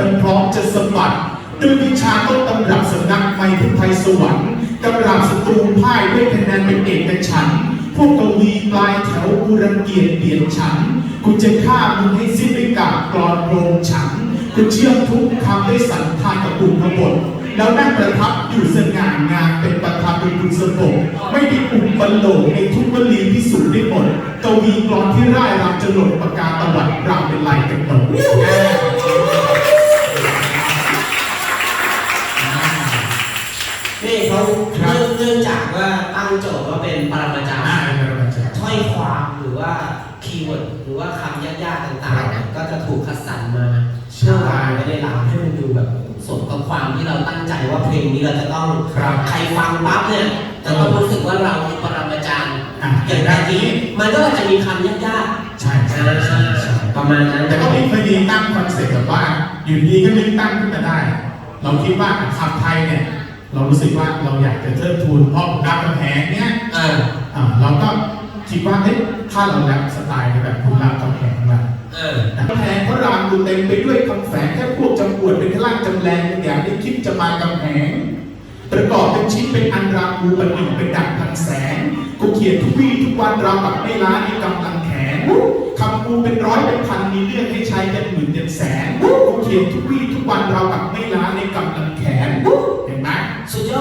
มันพร้อมจะสะบัดด้วยวิชาต้นตำรับสำนักไมทุไทยสวรรค์กำราบศัตรูพ่ายด้วยคะแนนเป็นเอกฉัน พวกกวีปลายแถวกูรังเกียจเบียดฉัน กูจะฆ่ามึงให้สิ้นด้วยกาบกรอนโรงฉันกูเชื่อมทุกคำด้วยสันทานกับบุญขบฏแล้วนั่งประทับอยู่สง่างามเป็นประธานเป็นบุญสมบไม่ได้อุปโลกในทุกวลีพิสูจน์ได้หมดกวีกรอนที่ร่ายรำจะหล่นประกาศตวัดราวเป็นลายกันหนก นี่เขาเนื่องเนื่องจากว่าตั้งโจทย์ว่าเป็นปรมาจารอ่าย์เป็นอะไรจ๊ะถ้อยความหรือว่าคีย์เวิร์ดหรือว่าคำยากๆต่างๆเนี่ยก็จะถูกคัดสรรมาเชื่อวางไว้ในรามให้มันดูแบบสมกับความที่เราตั้งใจว่าเพลงนี้เราจะต้องครับใครฟังปั๊บเนี่ยจะต้องรู้สึกว่าเราคือปรมาจารย์อะอย่างแบบนี้มันก็จะมีคำยากใช่ๆใช่ใช่ใช่ประมาณนั้นแต่ก็ไม่เคยดีตั้งคอนเซ็ปต์แบบว่าอยู่ดีก็นึกตั้งขึ้นมาได้ เราคิดว่าคำไทยเนี่ย เรารู้สึกว่าเราอยากจะเทิดทูนพ่อขุนรามคำแหงเนี่ยเอออ่าเราก็คิดว่าเอ๊ะถ้าเราแรปสไตล์ในแบบขุนรามคำแหงมาเออกำแพงพระรามดูเต็มไปด้วยคำแฝงแค่พวกจำอวดเป็นข้างล่างจำแรงเป็นอย่างที่คิดจะมากำแหงประกอบเป็นชิ้นเป็นอันราคูประหนึ่งเป็นดังพันแสงกูเขียนทุกวี่ทุกวันเราแบบไม่ล้าในกำลังแขนคำกูเป็นร้อยเป็นพันมีเรื่องให้ใช้กันหมื่นเป็นแสนกูเขียนทุกวี่ทุกวันเราแบบไม่ล้าในกำลังแขน เห็น